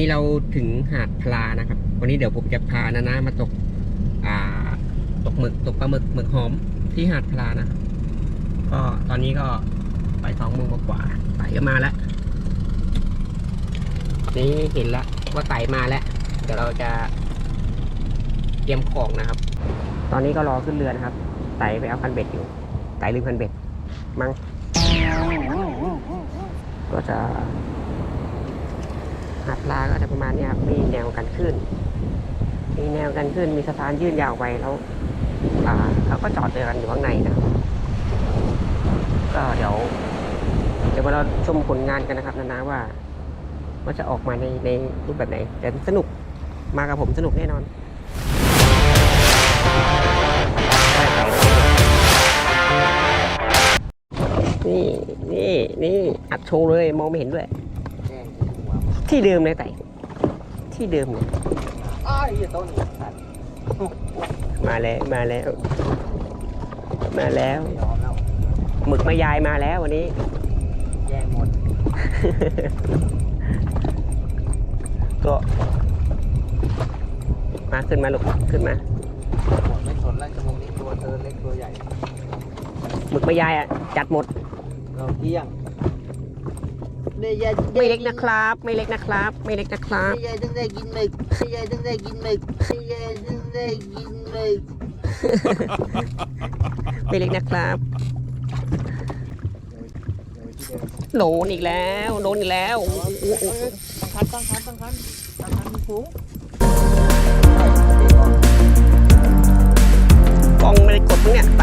นี้เราถึงหาดพลานะครับ วันนี้เดี๋ยวผมจะพานานามาตกอ่าตกหมึกตกปลาหมึกหมึกหอมที่หาดพลานะก็ตอนนี้ก็ไปสองโมงกว่าไต่ก็มาแล้วนี่เห็นแล้วว่าไต่มาแล้วเดี๋ยวเราจะเตรียมของนะครับ ตอนนี้ก็รอขึ้นเรือนะครับไต่ไปเอาคันเบ็ดอยู่ไต่ลืมคันเบ็ดมั้งก็จะ หาดปลาก็จะประมาณนี้ครับมีแนวกันขึ้น มีแนวกันขึ้น มีสะพานยื่นยาวไปแล้วเขาก็จอดเรือกันอยู่ข้างในนะก็เดี๋ยวเดี๋ยวเราชมผลงานกันนะครับนานาว่ามันจะออกมาในในรูปแบบไหน แต่สนุกมากับผมสนุกแน่นอนนี่นี่นี่อัดโชว์เลย มองไม่เห็นด้วย ที่เดิมเลยไต่ที่เดิมเลยมาแล้วมาแล้ว มาแล้วหมึกมายายมาแล้ววันนี้แย่หมด ก็มาขึ้นมาลูกขึ้นมาไม่สนแล้วจมูนี้ตัวเธอเล็กตัวใหญ่หมึกมายายอะจัดหมดเราเที่ยง ไม่เล็กนะครับ ไม่เล็กนะครับ ไม่เล็กนะครับแม่ยายต้องได้กินหมึกแม่ยายต้องได้กินหมึกแม่ยายต้องได้กินหมึกไม่เล็กนะครับโดนอีกแล้วโดนอีกแล้วตั้งคันตั้งคันตั้งคันตั้งคันมีฝูงกองไม่ได้กดมึงเนี่ยไป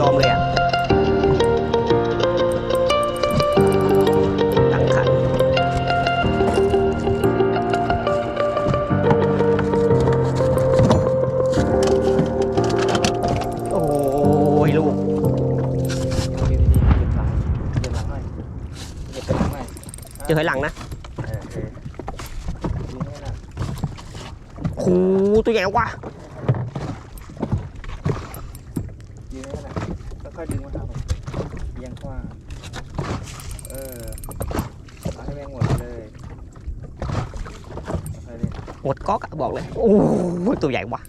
ยอมเลยอะตั้งขันโอ้ยลูกเจอหอยหลังนะโอ้โหตัวใหญ่กว่า ครับเอียงขวาเออมาให้แม่งหมดเลยเอาหมดก๊อกบอกเลย โอ้โหตัวใหญ่ว่ะ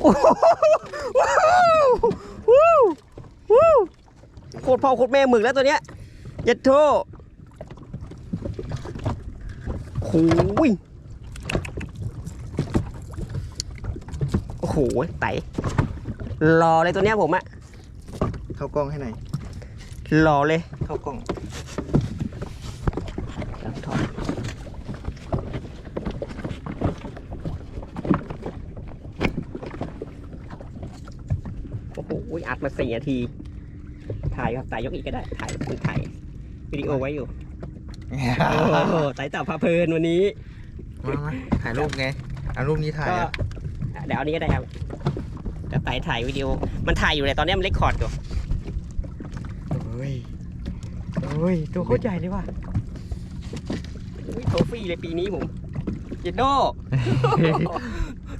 โาวโคตรพ่อโคตรแม่หมึกแล้วตัวเนี้ยเยัดโทษโอ้ย อ้โหไตรอเลยตัวเนี้ยผมอะเข้ากล้องให้หน่อยรอเลยเข้ากล้องแล้วถอดโอ้โหอัดมาสี่นาที ถ่ายครับถ่ายยกอีกก็ได้ ถ่ายคุณถ่ายวิดีโอไว้อยู่ โอ้โหไต่ต่อพาเพลินวันนี้ มามาถ่ายรูปไงเอารูปนี้ถ่ายก็ อะ เดี๋ยวเอานี้ก็ได้ครับจะไต่ถ่ายวิดีโอ มันถ่ายอยู่เลยตอนนี้มันเรคคอร์ดอยู่เฮ้ยเฮ้ย ตัวโคตรใหญ่เลยว่ะอุ้ยโทฟี่เลยปีนี้ผมเจนโด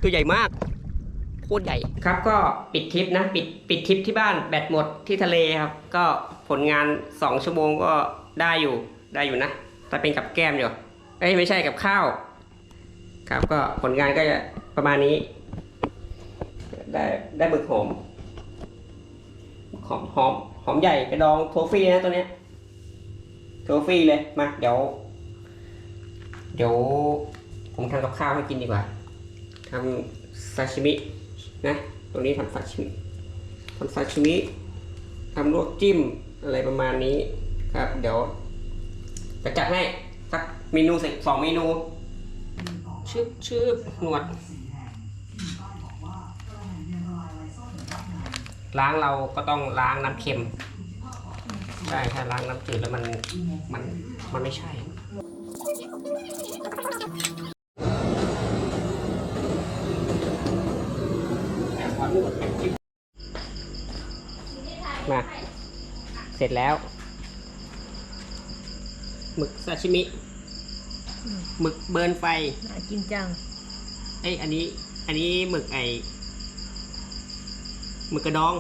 ตัวใหญ่มากโคตรใหญ่ ครับก็ปิดทริปนะ ปิดปิดทริปที่บ้านแบตหมดที่ทะเลครับ ก็ผลงาน 2 ชั่วโมงก็ได้อยู่ได้อยู่นะ แต่เป็นกับแก้มอยู่เอ้ยไม่ใช่กับข้าว ครับก็ผลงานก็จะประมาณนี้ ได้ได้หมึกหอมหอมหอมหอมใหญ่กระดองโทฟี่นะตัวเนี้ยโทฟี่เลยมาเดี๋ยว เดี๋ยวผมทำกับข้าวให้กินดีกว่าทำซาชิมินะตรงนี้ทำซาชิมิทำซาชิมิทำลวกจิ้มอะไรประมาณนี้ครับ เดี๋ยวจะจัดให้สักเมนูสิสองเมนูชืบชืบหนวด ล้างเราก็ต้องล้างน้ำเค็มใช่ถ้าล้างน้ำจืดแล้วมันมันมันไม่ใช่มาเสร็จแล้วหมึกซาชิมิหมึกเบิร์นไฟน่ากินจัง เอ้ยอันนี้ อันนี้หมึกไอ หมึกกระดอง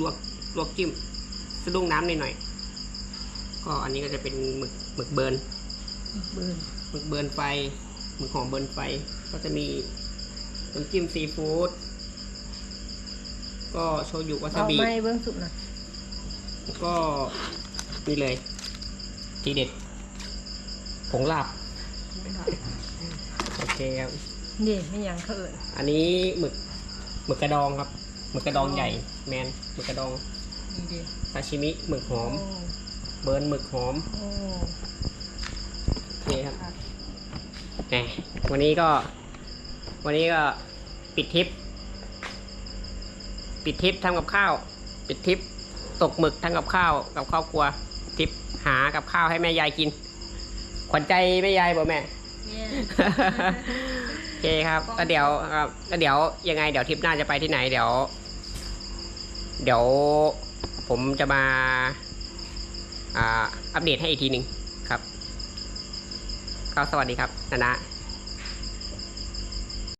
ลวกลวกจิ้มสะดุ้งน้ำหน่อยๆก็อันนี้ก็จะเป็นหมึกหมึกเบิร์นเบิร์นหมึกเบิร์นไฟหมึกหอมเบิร์นไฟ ก็จะมีน้ำจิ้มซีฟู้ดก็โชยุวาซาเอาบิไม่เบิ้งสุกนะแล้วก็นี่เลย ทีเด็ดผงลาบ โอเคครับนี่ไม่ยังเขาเอิญอันนี้หมึกหมึกกระดองครับ หมึกกระดองใหญ่แมนหมึกกระดองนี่ดิซาชิมิหมึกหอมโอ้เบิร์นหมึกหอมโอ้โอเคครับแหมวันนี้ก็ วันนี้ก็ปิดทริป ปิดทริปทำกับข้าว ปิดทริปตกหมึกทำกับข้าวกับครอบครัวทริปหากับข้าวให้แม่ยายกิน ขวัญใจแม่ยายบ่แม่ เนี่ย โอเคครับก็เดี๋ยวครับก็เดี๋ยวยังไงเดี๋ยวทริปหน้าจะไปที่ไหนเดี๋ยว เดี๋ยวผมจะมาอัปเดตให้อีกทีหนึ่งครับ ก็สวัสดีครับนะนะ